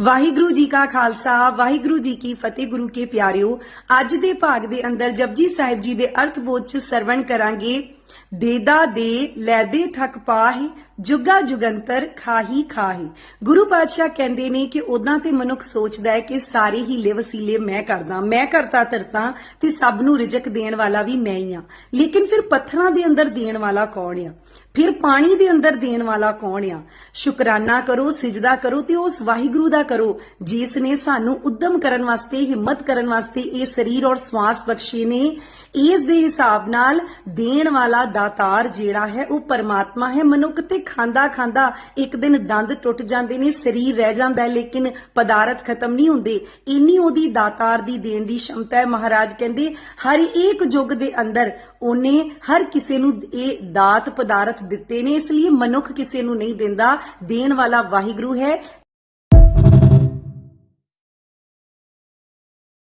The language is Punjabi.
ਵਾਹਿਗੁਰੂ ਜੀ ਕਾ ਖਾਲਸਾ, ਵਾਹਿਗੁਰੂ ਜੀ ਕੀ ਫਤਿਹ ਗੁਰੂ ਕੇ ਪਿਆਰਿਓ। ਅੱਜ ਦੇ ਭਾਗ ਦੇ ਅੰਦਰ ਜਪਜੀ ਸਾਹਿਬ ਜੀ ਦੇ ਅਰਥ ਬੋਧ ਚ ਸਰਵਣ ਕਰਾਂਗੇ। ਦੇਦਾ ਦੇ ਲੈਦੇ ਥਕ ਪਾਹੀ ਜੁਗਾ ਜੁਗੰਤਰ ਖਾਹੀ ਖਾਹੀ। ਗੁਰੂ ਪਾਤਸ਼ਾਹ ਕਹਿੰਦੇ ਨੇ ਕਿ ਉਦਾਂ ਤੇ ਮਨੁੱਖ ਸੋਚਦਾ ਹੈ ਕਿ ਸਾਰੇ ਹੀਲੇ ਵਸੀਲੇ ਮੈਂ ਕਰਦਾ, ਮੈਂ ਕਰਤਾ ਧਰਤਾ ਤੇ ਸਭ ਨੂੰ ਰਿਜਕ ਦੇਣ ਵਾਲਾ ਵੀ ਮੈਂ ਹੀ ਆ ਲੇਕਿਨ ਫਿਰ ਪੱਥਰਾਂ ਦੇ ਅੰਦਰ ਦੇਣ ਵਾਲਾ ਕੌਣ ਆ? ਫਿਰ ਪਾਣੀ ਦੇ ਅੰਦਰ ਦੇਣ ਵਾਲਾ ਕੌਣ ਆ? ਸ਼ੁਕਰਾਨਾ ਕਰੋ, ਸਿਜਦਾ ਕਰੋ ਤੇ ਉਸ ਵਾਹਿਗੁਰੂ ਦਾ ਕਰੋ, ਜਿਸ ਨੇ ਸਾਨੂੰ ਉਦਮ ਕਰਨ ਵਾਸਤੇ, ਹਿੰਮਤ ਕਰਨ ਵਾਸਤੇ ਇਹ ਸਰੀਰ ਔਰ ਸਵਾਸ ਬਖਸ਼ੇ ਨੇ, ਇਸ ਦੇ ਹਿਸਾਬ ਨਾਲ ਦੇਣ ਵਾਲਾ ਦਾਤਾਰ ਜਿਹੜਾ ਹੈ ਉਹ ਪਰਮਾਤਮਾ ਹੈ ਮਨੁੱਖ ਤੇ ਖਾਂਦਾ ਖਾਂਦਾ ਇੱਕ ਦਿਨ ਦੰਦ ਟੁੱਟ ਜਾਂਦੇ ਨੇ, ਸਰੀਰ ਰਹਿ ਜਾਂਦਾ ਲੇਕਿਨ ਪਦਾਰਥ ਖਤਮ ਨਹੀਂ ਹੁੰਦੇ। ਇੰਨੀ ਉਹਦੀ ਦਾਤਾਰ ਦੀ ਦੇਣ ਦੀ ਸ਼ਮਤਾ ਹੈ, ਮਹਾਰਾਜ ਕਹਿੰਦੇ, ਹਰ ਇੱਕ ਯੁੱਗ ਦੇ ਅੰਦਰ ਉਹਨੇ ਹਰ ਕਿਸੇ ਨੂੰ ਇਹ ਦਾਤ ਪਦਾਰਥ ਦਿੱਤੇ ਨੇ, ਇਸ ਲਈ ਮਨੁੱਖ ਕਿਸੇ ਨੂੰ ਨਹੀਂ ਦਿੰਦਾ। ਦੇਣ ਵਾਲਾ ਵਾਹਿਗੁਰੂ ਹੈ